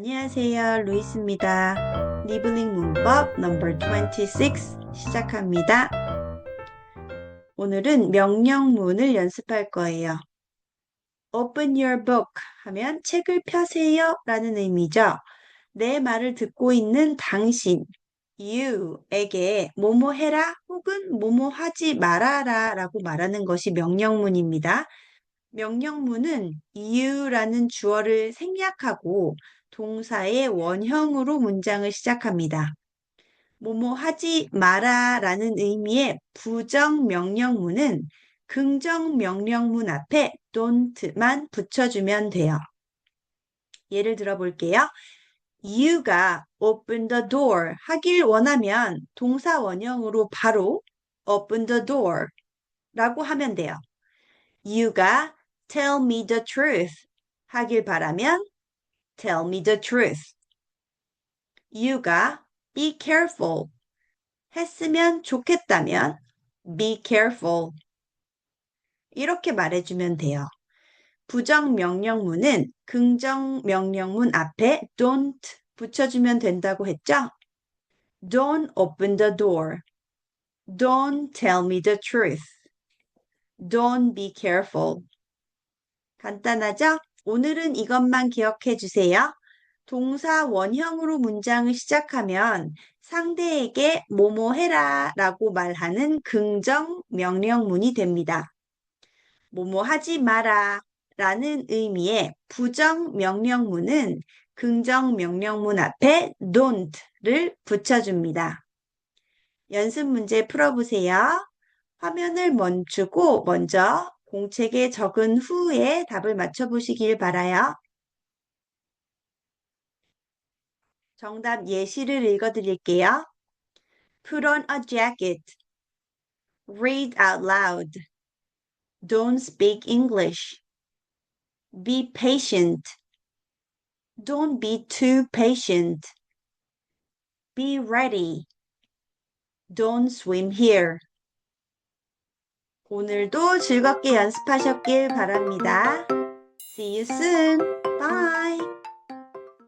안녕하세요. 루이스입니다. 리블링 문법 넘버 26 시작합니다. 오늘은 명령문을 연습할 거예요. Open your book 하면 책을 펴세요 라는 의미죠. 내 말을 듣고 있는 당신, you에게 뭐뭐 해라 혹은 뭐뭐 하지 말아라 라고 말하는 것이 명령문입니다. 명령문은 you라는 주어를 생략하고 동사의 원형으로 문장을 시작합니다. 뭐뭐 하지 마라 라는 의미의 부정 명령문은 긍정 명령문 앞에 don't만 붙여주면 돼요. 예를 들어 볼게요. you가 open the door 하길 원하면 동사 원형으로 바로 open the door 라고 하면 돼요. you가 tell me the truth 하길 바라면 tell me the truth. you가 be careful 했으면 좋겠다면 be careful. 이렇게 말해주면 돼요. 부정 명령문은 긍정 명령문 앞에 don't 붙여주면 된다고 했죠? Don't open the door. Don't tell me the truth. Don't be careful. 간단하죠? 오늘은 이것만 기억해 주세요. 동사 원형으로 문장을 시작하면 상대에게 뭐뭐 해라 라고 말하는 긍정 명령문이 됩니다. 뭐뭐 하지 마라 라는 의미의 부정 명령문은 긍정 명령문 앞에 don't를 붙여줍니다. 연습 문제 풀어보세요. 화면을 멈추고 먼저 공책에 적은 후에 답을 맞춰보시길 바라요. 정답 예시를 읽어드릴게요. Put on a jacket. Read out loud. Don't speak English. Be patient. Don't be too patient. Be ready. Don't swim here. 오늘도 즐겁게 연습하셨길 바랍니다. See you soon. Bye.